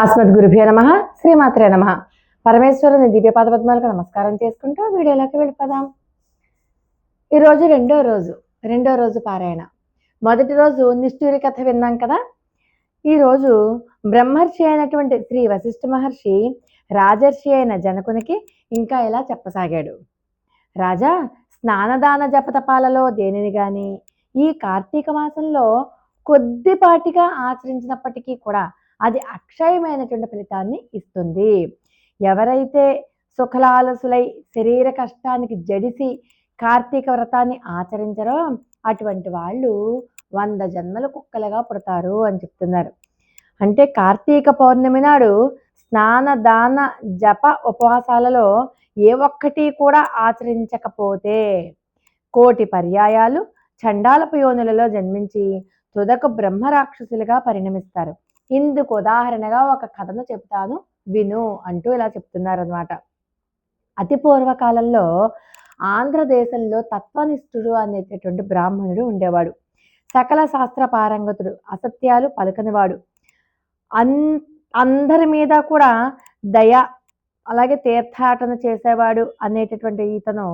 ఆస్మద్ గురుభ్యో నమ శ్రీమాత్రే నమ. పరమేశ్వరుని దివ్యపాద పద్మాలకు నమస్కారం చేసుకుంటూ వీడియోలోకి వెళ్ళిపోదాం. ఈరోజు రెండో రోజు రెండో రోజు పారాయణ. మొదటి రోజు నిష్ఠూరి కథ విన్నాం కదా? ఈరోజు బ్రహ్మర్షి అయినటువంటి శ్రీ వశిష్ఠ మహర్షి రాజర్షి అయిన జనకునికి ఇంకా ఇలా చెప్పసాగాడు? రాజా స్నానదాన జపతపాలలో దేనిని కానీ ఈ కార్తీక మాసంలో కొద్దిపాటిగా ఆచరించినప్పటికీ కూడా అది అక్షయమైనటువంటి ఫలితాన్ని ఇస్తుంది. ఎవరైతే సుఖలాలసులై శరీర కష్టానికి జడిసి కార్తీక వ్రతాన్ని ఆచరించరో అటువంటి వాళ్ళు వంద జన్మల కుక్కలుగా పుడతారు అని చెప్తున్నారు. అంటే కార్తీక పౌర్ణమి నాడు స్నాన దాన జప ఉపవాసాలలో ఏ ఒక్కటి కూడా ఆచరించకపోతే కోటి పర్యాయాలు చండాలపు యోనులలో జన్మించి తుదకు బ్రహ్మరాక్షసులుగా పరిణమిస్తారు. ఇందుకు ఉదాహరణగా ఒక కథను చెప్తాను. విను అంటూ ఇలా చెప్తున్నారనమాట అతి పూర్వకాలంలో ఆంధ్రదేశంలో తత్వనిష్ఠుడు అనేటటువంటి బ్రాహ్మణుడు ఉండేవాడు. సకల శాస్త్ర పారంగతుడు అసత్యాలు పలకనివాడు. అన్ అందరి మీద కూడా దయ అలాగే తీర్థాటన చేసేవాడు అనేటటువంటి ఇతను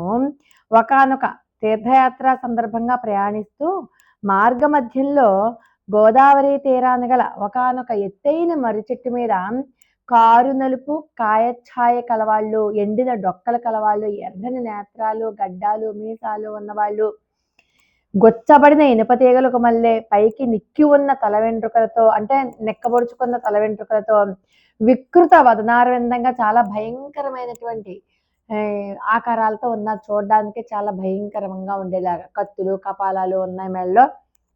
ఒకనొక తీర్థయాత్ర సందర్భంగా ప్రయాణిస్తూ మార్గ మధ్యంలో గోదావరి తీరాన గల ఒకనొక ఎత్తైన మర్రి చెట్టు మీద కారు నలుపు కాయఛాయ కలవాళ్ళు ఎండిన డొక్కలు కలవాళ్ళు ఎర్రని నేత్రాలు గడ్డాలు మీసాలు ఉన్నవాళ్ళు. గొచ్చబడిన ఇనుప తీగలకు మళ్ళీ పైకి నిక్కి ఉన్న తల వెంట్రుకలతో అంటే నెక్కబొడుచుకున్న తల వెంట్రుకలతో వికృత వదనారవిందంగా చాలా భయంకరమైనటువంటి ఆకారాలతో ఉన్న చూడడానికి చాలా భయంకరంగా ఉండేలాగా. కత్తులు కపాలాలు ఉన్నాయి మెడలో.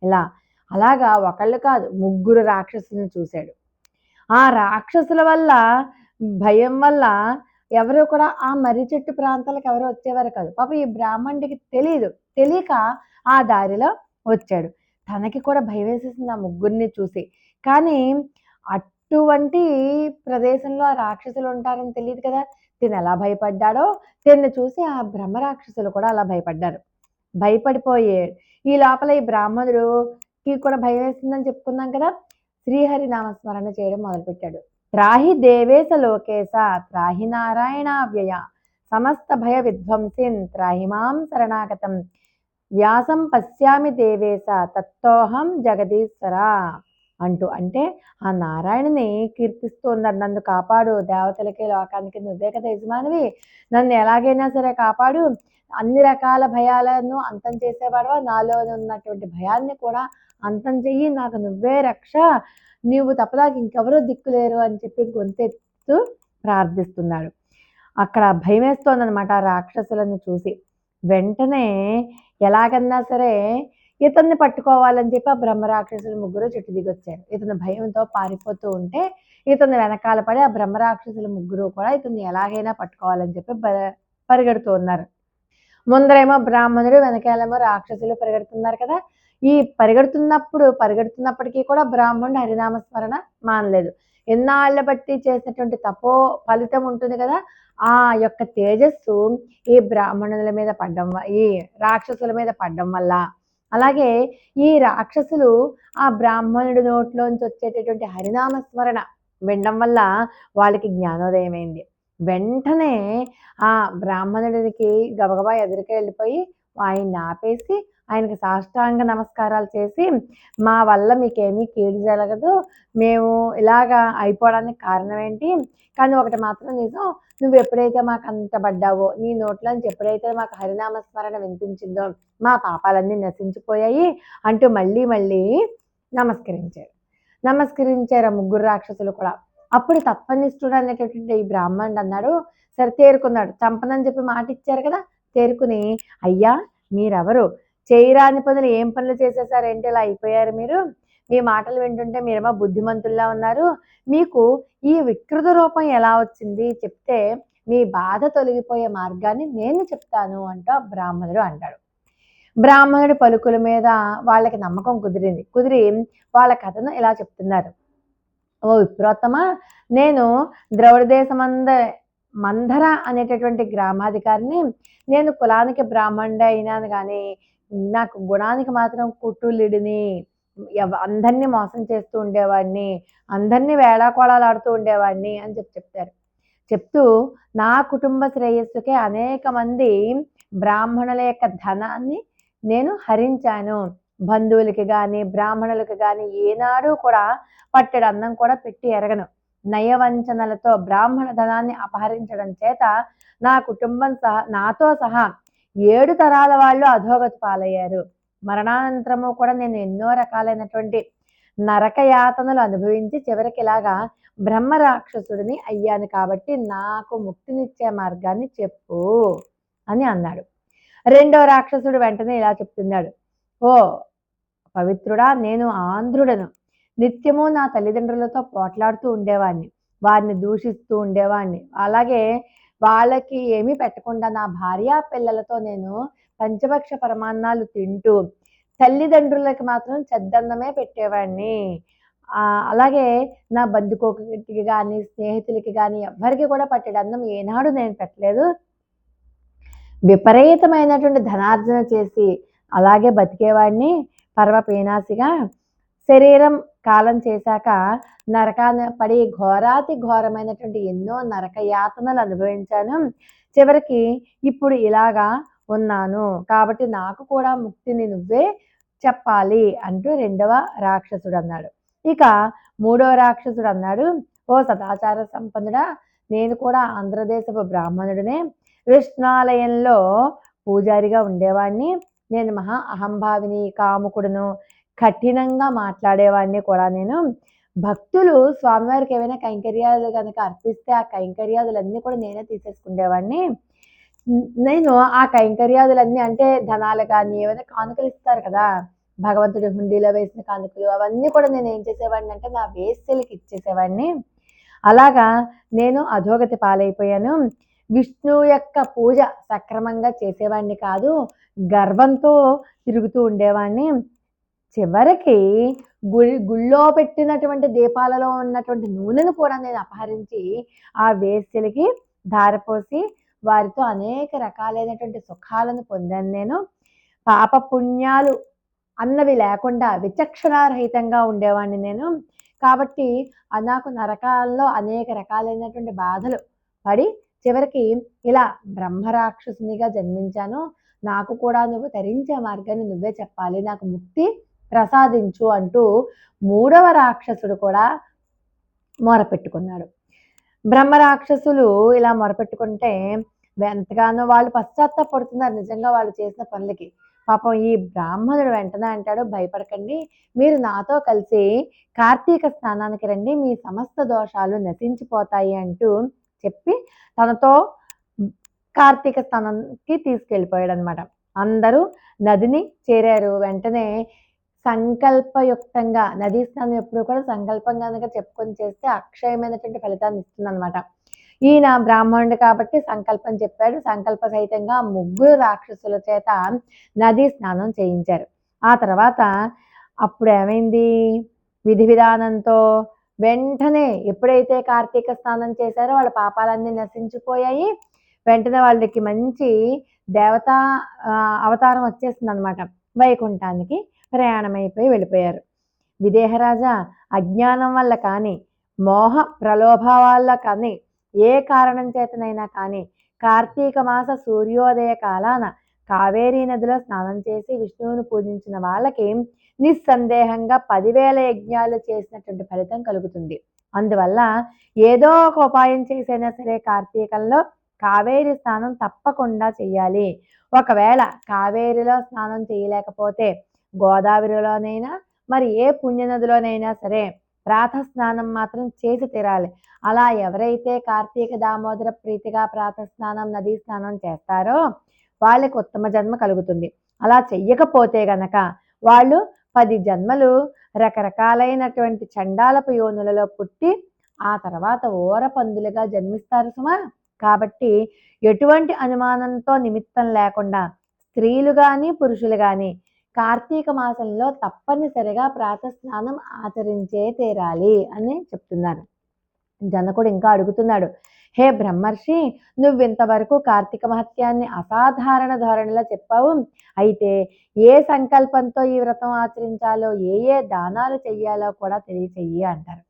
ఇలా అలాగా ఒకళ్ళు కాదు ముగ్గురు రాక్షసులను చూశాడు. ఆ రాక్షసుల వల్ల భయం వల్ల ఎవరు కూడా ఆ మర్రి చెట్టు ప్రాంతాలకు ఎవరు వచ్చేవారు కాదు. పాప ఈ బ్రాహ్మణుడికి తెలియదు తెలియక ఆ దారిలో వచ్చాడు. తనకి కూడా భయం వేసేసింది ఆ ముగ్గురిని చూసి. కానీ అటువంటి ప్రదేశంలో ఆ రాక్షసులు ఉంటారని తెలియదు కదా. తిను ఎలా భయపడ్డాడో తిన్ను చూసి ఆ బ్రహ్మ రాక్షసులు కూడా అలా భయపడ్డారు. భయపడిపోయాడు. ఈ లోపల ఈ బ్రాహ్మణుడు కూడా భయం వేస్తుందని చెప్పుకున్నాం కదా? శ్రీహరి నామస్మరణ చేయడం మొదలుపెట్టాడు. త్రాహి దేవేశ లోకేశ త్రాహి నారాయణ వ్యయ సమస్త భయ విధ్వంసిన్ త్రాహి మాం శరణాగతం వ్యాసం పశ్యామి దేవేశ తత్తోహం జగదీశ్వర. అంటూ అంటే ఆ నారాయణని కీర్తిస్తూ ఉన్నారు నన్ను కాపాడు దేవతలకి లోకానికి నువ్వే కదా యజమానివి. నన్ను ఎలాగైనా సరే కాపాడు. అన్ని రకాల భయాలను అంతం చేసేవాడు నాలో ఉన్నటువంటి భయాన్ని కూడా అంతం చెయ్యి. నాకు నువ్వే రక్ష. నీవు తప్పదాకా ఇంకెవరూ దిక్కులేరు అని చెప్పి గొంతెత్తు ప్రార్థిస్తున్నాడు. అక్కడ భయం వేస్తోందనమాట ఆ రాక్షసులను చూసి. వెంటనే ఎలాగన్నా సరే ఇతన్ని పట్టుకోవాలని చెప్పి ఆ బ్రహ్మరాక్షసులు ముగ్గురు చెట్టు దిగొచ్చారు. ఇతను భయంతో పారిపోతూ ఉంటే ఇతను వెనకాల పడి ఆ బ్రహ్మరాక్షసులు ముగ్గురు కూడా ఇతన్ని ఎలాగైనా పట్టుకోవాలని చెప్పి పరిగెడుతూ ఉన్నారు. ముందరేమో బ్రాహ్మణుడు వెనకాలేమో రాక్షసులు పరిగెడుతున్నారు కదా. ఈ పరిగెడుతున్నప్పుడు పరిగెడుతున్నప్పటికీ కూడా బ్రాహ్మణుడు హరినామస్మరణ మానలేదు. ఎన్నాళ్ళ బట్టి చేసినటువంటి తపో ఫలితం ఉంటుంది కదా. ఆ యొక్క తేజస్సు ఈ బ్రాహ్మణుల మీద పడ్డం ఈ రాక్షసుల మీద పడ్డం వల్ల అలాగే ఈ రాక్షసులు ఆ బ్రాహ్మణుడి నోట్లోంచి వచ్చేటటువంటి హరినామ స్మరణ వినడం వల్ల వాళ్ళకి జ్ఞానోదయమైంది. వెంటనే ఆ బ్రాహ్మణుడికి గబగబా ఎదురుకి వెళ్ళిపోయి ఆయన్ని ఆపేసి ఆయనకి సాష్టాంగ నమస్కారాలు చేసి మా వల్ల మీకేమీ కీడు జరగదు. మేము ఇలాగా అయిపోవడానికి కారణం ఏంటి? కానీ ఒకటి మాత్రం నిజం. నువ్వు ఎప్పుడైతే మాకు అంత పడ్డావో నీ నోట్లోంచి ఎప్పుడైతే మాకు హరినామస్మరణ వినిపించిందో మా పాపాలన్నీ నశించిపోయాయి అంటూ మళ్ళీ మళ్ళీ నమస్కరించారు. నమస్కరించారు ఆ ముగ్గురు రాక్షసులు కూడా. అప్పుడు తత్వనిష్ఠుడు అనేటటువంటి ఈ బ్రాహ్మణుడు అన్నాడు సరే తేరుకున్నాడు. చంపనని చెప్పి మాట ఇచ్చారు కదా? తేరుకుని అయ్యా మీరెవరు? చేయరాని పనులు ఏం పనులు చేసేసారంటే ఇలా అయిపోయారు మీరు. మీ మాటలు వింటుంటే మీరేమో బుద్ధిమంతుల్లా ఉన్నారు. మీకు ఈ వికృత రూపం ఎలా వచ్చింది? చెప్తే మీ బాధ తొలగిపోయే మార్గాన్ని నేను చెప్తాను అంటూ ఆ బ్రాహ్మణుడు అంటాడు. బ్రాహ్మణుడి పలుకుల మీద వాళ్ళకి నమ్మకం కుదిరింది. కుదిరి వాళ్ళ కథను ఇలా చెప్తున్నారు. ఓ విప్రోత్తమ నేను ద్రవిడ దేశమంద మందర అనేటటువంటి గ్రామాధికారిని నేను కులానికి బ్రాహ్మణుడే అయినాను కానీ నాకు గుణానికి మాత్రం కుట్టులిడిని అందరినీ మోసం చేస్తూ ఉండేవాడిని అందరినీ వేళాకోళాలాడుతూ ఉండేవాడిని అని చెప్పి చెప్తారు. చెప్తూ నా కుటుంబ శ్రేయస్సుకే అనేక మంది బ్రాహ్మణుల యొక్క ధనాన్ని నేను హరించాను. బంధువులకి కానీ బ్రాహ్మణులకి కానీ ఏనాడు కూడా పట్టెడు అన్నం కూడా పెట్టి ఎరగను. నయవంచనలతో బ్రాహ్మణ ధనాన్ని అపహరించడం చేత నా కుటుంబం సహా నాతో సహా ఏడు తరాల వాళ్ళు అధోగతి పాలయ్యారు. మరణానంతరము కూడా నేను ఎన్నో రకాలైనటువంటి నరక యాతనలు అనుభవించి చివరికి ఇలాగా బ్రహ్మ రాక్షసుడిని అయ్యాను కాబట్టి నాకు ముక్తినిచ్చే మార్గాన్ని చెప్పు అని అన్నాడు. రెండో రాక్షసుడు వెంటనే ఇలా చెప్తున్నాడు. ఓ పవిత్రుడా నేను ఆంధ్రుడను. నిత్యము నా తల్లిదండ్రులతో పోట్లాడుతూ ఉండేవాడిని వారిని దూషిస్తూ ఉండేవాడిని అలాగే వాళ్ళకి ఏమీ పెట్టకుండా నా భార్య పిల్లలతో నేను పంచభక్ష పరమాన్నాలు తింటూ తల్లిదండ్రులకి మాత్రం చెద్దన్నమే పెట్టేవాడిని. అలాగే నా బంధుకోటికి కానీ స్నేహితులకి కానీ ఎవ్వరికి కూడా పట్టేడు అన్నం ఏనాడు నేను పెట్టలేదు. విపరీతమైనటువంటి ధనార్జన చేసి అలాగే బతికేవాడిని పరమ పీనాసిగా శరీరం కాలం చేశాక నరకాన పడి ఘోరాతి ఘోరమైనటువంటి ఎన్నో నరక యాతనలు అనుభవించాను. చివరికి ఇప్పుడు ఇలాగా ఉన్నాను. కాబట్టి నాకు కూడా ముక్తిని నువ్వే చెప్పాలి అంటూ రెండవ రాక్షసుడు అన్నాడు ఇక మూడవ రాక్షసుడు అన్నాడు ఓ సదాచార సంపన్నుడా నేను కూడా ఆంధ్రదేశపు బ్రాహ్మణుడినే. విష్ణాలయంలో పూజారిగా ఉండేవాడిని నేను మహా అహంభావిని కాముకుడును కఠినంగా మాట్లాడేవాడిని కూడా నేను. భక్తులు స్వామివారికి ఏమైనా కైంకర్యాలు కనుక అర్పిస్తే ఆ కైంకర్యాదులన్నీ కూడా నేనే తీసేసుకునేవాడిని నేను ఆ కైంకర్యాదులన్నీ అంటే ధనాలు కానీ ఏమైనా కానుకలు ఇస్తారు కదా భగవంతుడి హుండీలో వేసిన కానుకలు అవన్నీ కూడా నేను ఏం చేసేవాడిని అంటే నా వేస్యలకి ఇచ్చేసేవాడిని. అలాగా నేను అధోగతి పాలైపోయాను. విష్ణువు యొక్క పూజ సక్రమంగా చేసేవాడిని కాదు గర్వంతో తిరుగుతూ ఉండేవాడిని. చివరికి గుడి గుళ్ళో పెట్టినటువంటి దీపాలలో ఉన్నటువంటి నూనెను కూడా నేను అపహరించి ఆ వేస్యలకి ధారపోసి వారితో అనేక రకాలైనటువంటి సుఖాలను పొందాను నేను. పాప పుణ్యాలు అన్నవి లేకుండా విచక్షణారహితంగా ఉండేవాడిని నేను. కాబట్టి నాకు నరకాల్లో అనేక రకాలైనటువంటి బాధలు పడి చివరికి ఇలా బ్రహ్మరాక్షసునిగా జన్మించాను. నాకు కూడా నువ్వు తరించే మార్గాన్ని నువ్వే చెప్పాలి. నాకు ముక్తి ప్రసాదించు అంటూ మూడవ రాక్షసుడు కూడా మొరపెట్టుకున్నాడు. బ్రహ్మ రాక్షసులు ఇలా మొరపెట్టుకుంటే ఎంతగానో వాళ్ళు పశ్చాత్తాపడుతున్నారు నిజంగా వాళ్ళు చేసిన పనులకి. పాపం ఈ బ్రాహ్మణుడు వెంటనే అంటాడు భయపడకండి మీరు నాతో కలిసి కార్తీక స్నానానికి రండి మీ సమస్త దోషాలు నశించిపోతాయి అంటూ చెప్పి తనతో కార్తీక స్నానానికి తీసుకెళ్ళిపోయాడు అనమాట అందరూ నదిని చేరారు. వెంటనే సంకల్పయుక్తంగా నదీ స్నానం ఎప్పుడు కూడా సంకల్పంగా కనుక చెప్పుకొని చేస్తే అక్షయమైనటువంటి ఫలితాన్ని ఇస్తుంది అనమాట ఈయన బ్రాహ్మణుడు కాబట్టి సంకల్పం చెప్పాడు. సంకల్ప సహితంగా ముగ్గురు రాక్షసుల చేత నదీ స్నానం చేయించారు. ఆ తర్వాత అప్పుడు ఏమైంది విధి విధానంతో వెంటనే ఎప్పుడైతే కార్తీక స్నానం చేశారో వాళ్ళ పాపాలన్నీ నశించిపోయాయి. వెంటనే వాళ్ళకి మంచి దేవతా అవతారం వచ్చేసింది అనమాట వైకుంఠానికి. ప్రయాణమైపోయి వెళ్ళిపోయారు. విదేహరాజా అజ్ఞానం వల్ల కానీ మోహ ప్రలోభ కానీ ఏ కారణం చేతనైనా కానీ కార్తీక మాస సూర్యోదయ కాలాన కావేరీ నదిలో స్నానం చేసి విష్ణువును పూజించిన వాళ్ళకి నిస్సందేహంగా పదివేల యజ్ఞాలు చేసినటువంటి ఫలితం కలుగుతుంది. అందువల్ల ఏదో ఒక ఉపాయం చేసైనా సరే కార్తీకంలో కావేరి స్నానం తప్పకుండా చేయాలి ఒకవేళ కావేరిలో స్నానం చేయలేకపోతే గోదావరిలోనైనా మరి ఏ పుణ్యనదిలోనైనా సరే ప్రాత స్నానం మాత్రం చేసి తీరాలి. అలా ఎవరైతే కార్తీక దామోదర ప్రీతిగా ప్రాత స్నానం నదీ స్నానం చేస్తారో వాళ్ళకి ఉత్తమ జన్మ కలుగుతుంది. అలా చెయ్యకపోతే గనక వాళ్ళు పది జన్మలు రకరకాలైనటువంటి చండాలపు యోనులలో పుట్టి ఆ తర్వాత ఓర పందులుగా జన్మిస్తారు సుమా. కాబట్టి ఎటువంటి అనుమానంతో నిమిత్తం లేకుండా స్త్రీలు కానీ పురుషులు కానీ కార్తీక మాసంలో తప్పనిసరిగా ప్రాతస్నానం ఆచరించే తీరాలి అని చెప్తున్నారు. జనకుడు ఇంకా అడుగుతున్నాడు హే బ్రహ్మర్షి నువ్వింతవరకు కార్తీక మహత్యాన్ని అసాధారణ ధోరణిలో చెప్పావు. అయితే ఏ సంకల్పంతో ఈ వ్రతం ఆచరించాలో ఏ ఏ దానాలు చెయ్యాలో కూడా తెలియచెయ్యి అంటారు.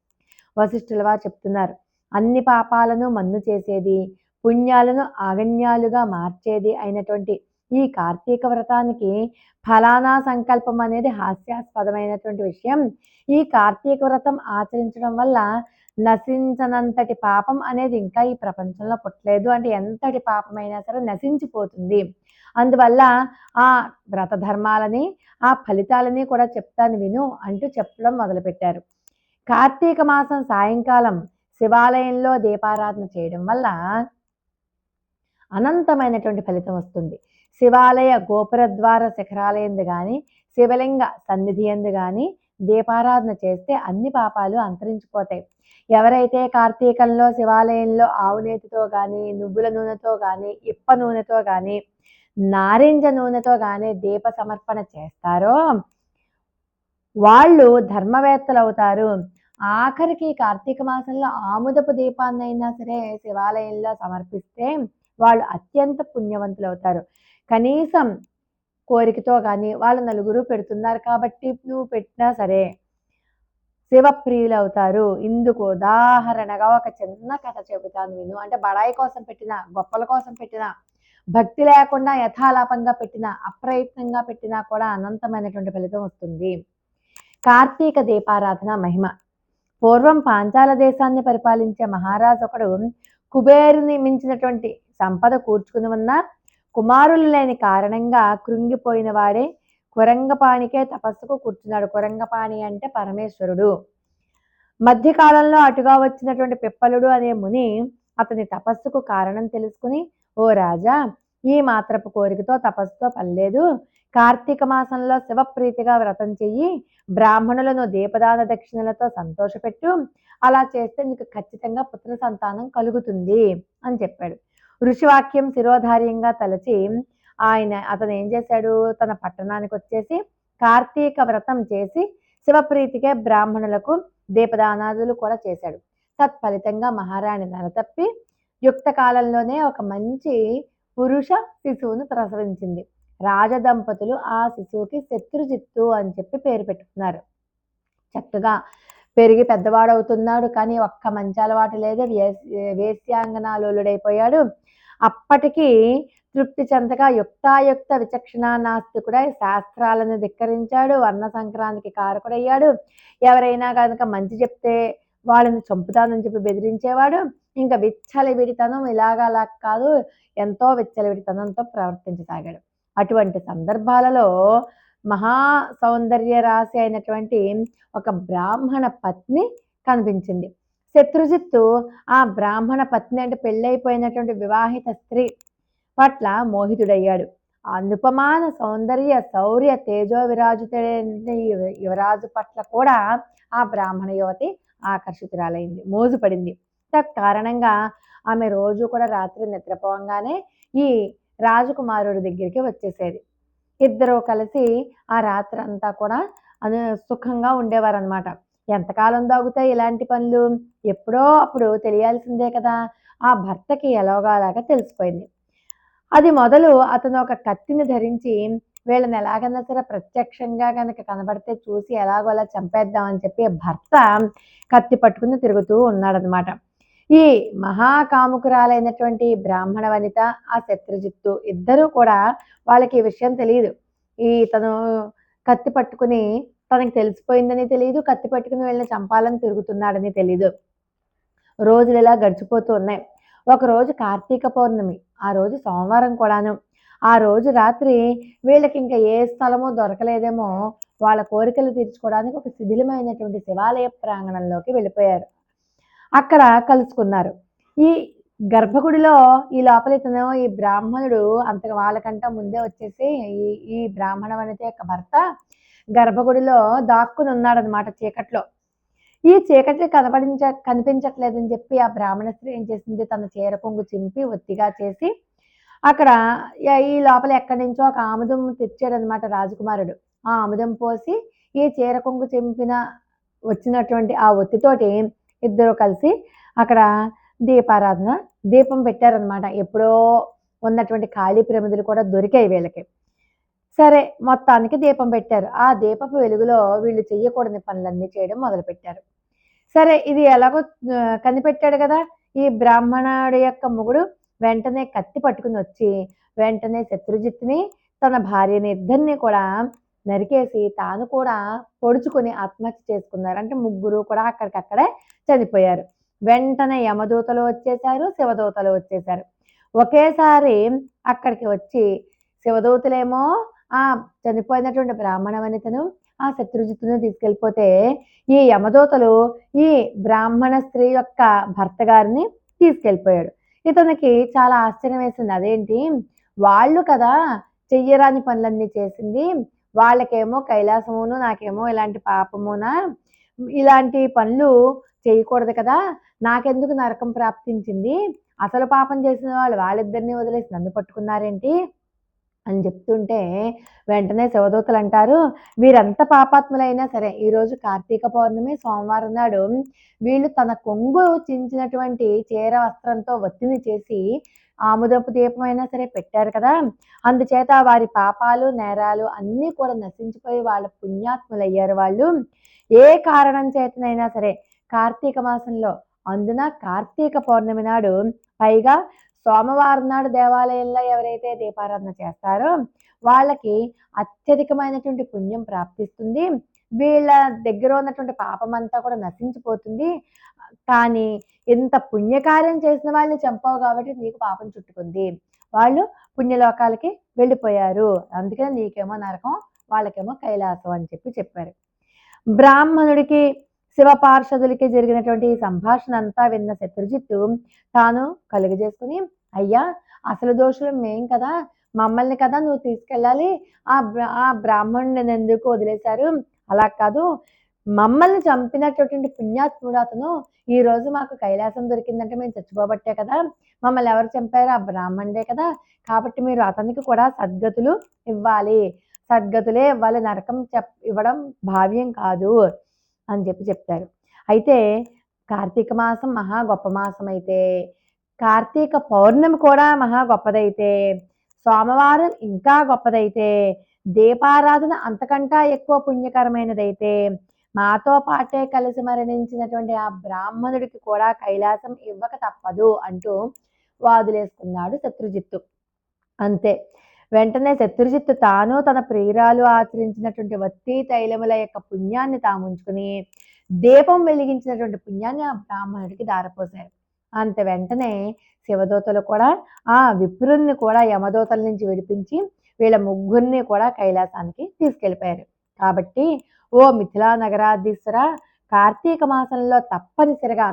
వశిష్ఠుల వారు చెప్తున్నారు అన్ని పాపాలను మన్ను చేసేది పుణ్యాలను ఆగణ్యాలుగా మార్చేది అయినటువంటి ఈ కార్తీక వ్రతానికి ఫలానా సంకల్పం అనేది హాస్యాస్పదమైనటువంటి విషయం. ఈ కార్తీక వ్రతం ఆచరించడం వల్ల నశించనంతటి పాపం అనేది ఇంకా ఈ ప్రపంచంలో పుట్టలేదు. అంటే ఎంతటి పాపమైనా సరే నశించిపోతుంది. అందువల్ల ఆ వ్రత ధర్మాలని ఆ ఫలితాలని కూడా చెప్తాను విను అంటూ చెప్పడం మొదలుపెట్టారు. కార్తీక మాసం సాయంకాలం శివాలయంలో దీపారాధన చేయడం వల్ల అనంతమైనటువంటి ఫలితం వస్తుంది. శివాలయ గోపురద్వార శిఖరాలయందు కానీ శివలింగ సన్నిధి ఎందు కానీ దీపారాధన చేస్తే అన్ని పాపాలు అంతరించిపోతాయి. ఎవరైతే కార్తీకంలో శివాలయంలో ఆవు నేతితో కానీ నువ్వుల నూనెతో కానీ ఇప్ప నూనెతో కానీ నారింజ నూనెతో కానీ దీప సమర్పణ చేస్తారో వాళ్ళు ధర్మవేత్తలు అవుతారు. ఆఖరికి కార్తీక మాసంలో ఆముదపు దీపాన్నైనా సరే శివాలయంలో సమర్పిస్తే వాళ్ళు అత్యంత పుణ్యవంతులు అవుతారు. కనీసం కోరికతో కానీ వాళ్ళ నలుగురు పెడుతున్నారు కాబట్టి నువ్వు పెట్టినా సరే శివప్రియులు అవుతారు ఇందుకు ఉదాహరణగా ఒక చిన్న కథ చెబుతాను విను. అంటే బడాయి కోసం పెట్టిన గొప్పల కోసం పెట్టిన భక్తి లేకుండా యథాలాపంగా పెట్టిన అప్రయత్నంగా పెట్టినా కూడా అనంతమైనటువంటి ఫలితం వస్తుంది. కార్తీక దీపారాధన మహిమ. పూర్వం పాంచాల దేశాన్ని పరిపాలించే మహారాజు ఒకడు కుబేరుని మించినటువంటి సంపద కూర్చుకుని ఉన్న కుమారులు లేని కారణంగా కృంగిపోయిన వాడే కురంగపాణికే తపస్సుకు కూర్చున్నాడు. కురంగపాణి అంటే పరమేశ్వరుడు. మధ్యకాలంలో అటుగా వచ్చినటువంటి పిప్పలుడు అనే ముని అతని తపస్సుకు కారణం తెలుసుకుని ఓ రాజా ఈ మాత్రపు కోరికతో తపస్సుతో పనిలేదు. కార్తీక మాసంలో శివప్రీతిగా వ్రతం చెయ్యి. బ్రాహ్మణులను దీపదాన దక్షిణలతో సంతోషపెట్టు. అలా చేస్తే నీకు ఖచ్చితంగా పుత్ర సంతానం కలుగుతుంది అని చెప్పాడు. ఋషివాక్యం శిరోధార్యంగా తలచి ఆయన అతను ఏం చేశాడు? తన పట్టణానికి వచ్చేసి కార్తీక వ్రతం చేసి శివప్రీతికే బ్రాహ్మణులకు దీపదానాదులు కూడా చేశాడు. తత్ఫలితంగా మహారాణి నరతప్పి యుక్త కాలంలోనే ఒక మంచి పురుష శిశువును ప్రసవించింది. రాజదంపతులు ఆ శిశువుకి శత్రుజిత్తు అని చెప్పి పేరు పెట్టుకున్నారు. చక్కగా పెరిగి పెద్దవాడవుతున్నాడు కానీ ఒక్క మంచి అలవాటు లేదు వేస్యాంగనాలోలుడైపోయాడు అప్పటికీ తృప్తి చెందగా యుక్తాయుక్త విచక్షణ నాస్తికుడై శాస్త్రాలను ధిక్కరించాడు. వర్ణ సంక్రాంతికి కారకుడయ్యాడు. ఎవరైనా కనుక మంచి చెప్తే వాళ్ళని చంపుతానని చెప్పి బెదిరించేవాడు. ఇంకా విచ్చలవిడితనం ఇలాగా అలా కాదు. ఎంతో విచ్చలవిడితనంతో ప్రవర్తించసాగాడు. అటువంటి సందర్భాలలో మహా సౌందర్య రాశి అయినటువంటి ఒక బ్రాహ్మణ పత్ని కనిపించింది. శత్రుజిత్తు ఆ బ్రాహ్మణ పత్ని అంటే పెళ్ళైపోయినటువంటి వివాహిత స్త్రీ పట్ల మోహితుడయ్యాడు. అనుపమాన సౌందర్య శౌర్య తేజో విరాజితుడైన యువరాజు పట్ల కూడా ఆ బ్రాహ్మణ యువతి ఆకర్షితురాలైంది మోజుపడింది. తత్కారణంగా ఆమె రోజు కూడా రాత్రి నిద్రపోవంగానే ఈ రాజకుమారుడి దగ్గరికి వచ్చేసేది. ఇద్దరు కలిసి ఆ రాత్రి అంతా కూడా సుఖంగా ఉండేవారనమాట ఎంతకాలం దాగుతాయి ఇలాంటి పనులు? ఎప్పుడో అప్పుడు తెలియాల్సిందే కదా. ఆ భర్తకి ఎలాగోలాగా తెలిసిపోయింది. అది మొదలు అతను ఒక కత్తిని ధరించి వీళ్ళని ఎలాగన్నా సరే ప్రత్యక్షంగా కనుక కనబడితే చూసి ఎలాగోలా చంపేద్దామని చెప్పి భర్త కత్తి పట్టుకుని తిరుగుతూ ఉన్నాడనమాట ఈ మహాకాముకురాలైనటువంటి బ్రాహ్మణ వనిత ఆ శత్రుజిత్తు ఇద్దరూ కూడా వాళ్ళకి ఈ విషయం తెలియదు. ఈ తను కత్తి పట్టుకుని తనకి తెలిసిపోయిందని తెలియదు కత్తి పట్టుకుని వెళ్ళిన చంపాలని తిరుగుతున్నాడని తెలియదు రోజులు ఇలా గడిచిపోతూ ఉన్నాయి. ఒకరోజు కార్తీక పౌర్ణమి ఆ రోజు సోమవారం కూడాను. ఆ రోజు రాత్రి వీళ్ళకి ఇంకా ఏ స్థలమో దొరకలేదేమో వాళ్ళ కోరికలు తీర్చుకోవడానికి ఒక శిథిలమైనటువంటి శివాలయ ప్రాంగణంలోకి వెళ్ళిపోయారు. అక్కడ కలుసుకున్నారు. ఈ గర్భగుడిలో ఈ లోపల ఇతను ఈ బ్రాహ్మణుడు అంత వాళ్ళకంట ముందే వచ్చేసి ఈ ఈ బ్రాహ్మణ వనిత యొక్క భర్త. గర్భగుడిలో దాక్కుని ఉన్నాడనమాట చీకట్లో. ఈ చీకటి కనపడించ కనిపించట్లేదని చెప్పి ఆ బ్రాహ్మణ స్త్రీ ఏం చేసింది? తన చీర కొంగు చింపి ఒత్తిగా చేసి అక్కడ ఈ లోపల ఎక్కడి నుంచో ఒక ఆముదం తెచ్చాడనమాట రాజకుమారుడు. ఆ ఆముదం పోసి ఈ చీర కొంగు చింపిన వచ్చినటువంటి ఆ ఒత్తితోటి ఇద్దరు కలిసి అక్కడ దీపారాధన దీపం పెట్టారనమాట ఎప్పుడో ఉన్నటువంటి ఖాళీ ప్రమిదలు కూడా దొరికాయి వీళ్ళకి. సరే మొత్తానికి దీపం పెట్టారు. ఆ దీపపు వెలుగులో వీళ్ళు చెయ్యకూడని పనులన్నీ చేయడం మొదలుపెట్టారు. సరే ఇది ఎలాగో కనిపెట్టాడు కదా? ఈ బ్రాహ్మణుడి యొక్క మొగుడు వెంటనే కత్తి పట్టుకుని వచ్చి వెంటనే శత్రుజిత్ని తన భార్యని ఇద్దరిని కూడా నరికేసి తాను కూడా పొడుచుకొని ఆత్మహత్య చేసుకున్నారు. అంటే ముగ్గురు కూడా అక్కడికక్కడే చనిపోయారు. వెంటనే యమదూతలు వచ్చేసారు శివదూతలు వచ్చేసారు ఒకేసారి అక్కడికి వచ్చి శివదూతలేమో ఆ చనిపోయినటువంటి బ్రాహ్మణ వనితను ఆ శత్రుజిత్తును తీసుకెళ్ళిపోతే ఈ యమదూతలు ఈ బ్రాహ్మణ స్త్రీ యొక్క భర్త గారిని తీసుకెళ్ళిపోయాడు. ఇతనికి చాలా ఆశ్చర్యం వేసింది. అదేంటి? వాళ్ళు కదా చెయ్యరాని పనులన్నీ చేసింది. వాళ్ళకేమో కైలాసమును నాకేమో ఇలాంటి పాపమునా ఇలాంటి పనులు చేయకూడదు కదా. నాకెందుకు నరకం ప్రాప్తించింది? అసలు పాపం చేసిన వాళ్ళు వాళ్ళిద్దరిని వదిలేసి నన్ను పట్టుకున్నారేంటి? అని చెప్తుంటే వెంటనే శివదూతలు అంటారు వీరంత పాపాత్ములైనా సరే ఈరోజు కార్తీక పౌర్ణమి సోమవారం నాడు వీళ్ళు తన కొంగు చించినటువంటి చీర వస్త్రంతో ఒత్తిడి చేసి ఆముదపు దీపమైనా సరే పెట్టారు కదా! అందుచేత వారి పాపాలు నేరాలు అన్నీ కూడా నశించిపోయి వాళ్ళ పుణ్యాత్ములయ్యారు వాళ్ళు. ఏ కారణం చేతనైనా సరే కార్తీక మాసంలో అందున కార్తీక పౌర్ణమి నాడు పైగా సోమవారం నాడు దేవాలయంలో ఎవరైతే దీపారాధన చేస్తారో వాళ్ళకి అత్యధికమైనటువంటి పుణ్యం ప్రాప్తిస్తుంది. వీళ్ళ దగ్గర ఉన్నటువంటి పాపం అంతా కూడా నశించిపోతుంది. కానీ ఇంత పుణ్యకార్యం చేసిన వాళ్ళని చంపావు కాబట్టి నీకు పాపం చుట్టుకుంది. వాళ్ళు పుణ్యలోకాలకి వెళ్ళిపోయారు. అందుకని నీకేమో నరకం వాళ్ళకేమో కైలాసం అని చెప్పి చెప్పారు. బ్రాహ్మణుడికి శివపార్షదులకి జరిగినటువంటి సంభాషణ అంతా విన్న శత్రుజిత్తు తాను కలుగజేసుకుని అయ్యా అసలు దోషులు మేం కదా మమ్మల్ని కదా నువ్వు తీసుకెళ్ళాలి ఆ ఆ బ్రాహ్మణుని ఎందుకు వదిలేశారు? అలా కాదు మమ్మల్ని చంపినటువంటి పుణ్యాత్ముడు అతను ఈ రోజు మాకు కైలాసం దొరికిందంటే మేము చచ్చిపోబట్టే కదా మమ్మల్ని ఎవరు చంపారు? ఆ బ్రాహ్మణుడే కదా కాబట్టి మీరు అతనికి కూడా సద్గతులు ఇవ్వాలి. సద్గతులే ఇవ్వాలి నరకం చెప్ ఇవ్వడం భావ్యం కాదు. అని చెప్పి చెప్తారు. అయితే కార్తీక మాసం మహా గొప్ప మాసం అయితే కార్తీక పౌర్ణమి కూడా మహా గొప్పదైతే సోమవారం ఇంకా గొప్పదైతే దీపారాధన అంతకంటా ఎక్కువ పుణ్యకరమైనదైతే మాతో పాటే కలిసి మరణించినటువంటి ఆ బ్రాహ్మణుడికి కూడా కైలాసం ఇవ్వక తప్పదు అంటూ వాదులేసుకున్నాడు శత్రుజిత్తు. అంతే. వెంటనే శత్రుజిత్తు తాను తన ప్రియురాలు ఆచరించినటువంటి వత్తి తైలముల యొక్క పుణ్యాన్ని తాముంచుకుని దీపం వెలిగించినటువంటి పుణ్యాన్ని ఆ బ్రాహ్మణుడికి దారపోశారు. అంత వెంటనే శివదూతలు కూడా ఆ విప్రుణ్ణి కూడా యమదూతల నుంచి విడిపించి వీళ్ళ ముగ్గురిని కూడా కైలాసానికి తీసుకెళ్ళిపోయారు. కాబట్టి ఓ మిథిలా నగరాధీశ్వర కార్తీక మాసంలో తప్పనిసరిగా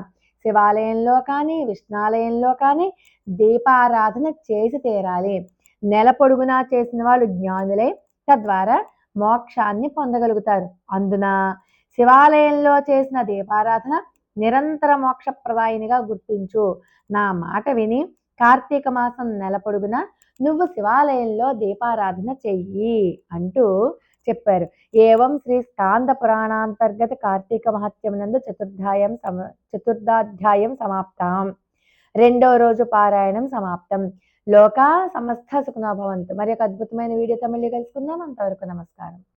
శివాలయంలో కానీ విష్ణాలయంలో కానీ దీపారాధన చేసి తీరాలి. నెల పొడుగునా చేసిన వాళ్ళు జ్ఞానులే తద్వారా మోక్షాన్ని పొందగలుగుతారు. అందున శివాలయంలో చేసిన దీపారాధన నిరంతర మోక్షప్రదాయినిగా గుర్తించు. నా మాట విని కార్తీక మాసం నెల పొడుగున నువ్వు శివాలయంలో దీపారాధన చెయ్యి అంటూ చెప్పారు. ఏవం శ్రీ స్కాంద పురాణాంతర్గత కార్తీక మహత్యమునందు చతుర్థాయం సమ చతుర్థాధ్యాయం సమాప్తం. రెండో రోజు పారాయణం సమాప్తం. లోక సమస్త సుఖనాభవంతు మరి ఒక అద్భుతమైన వీడియోతో మళ్ళీ కలుసుకుందాం. అంతవరకు నమస్కారం.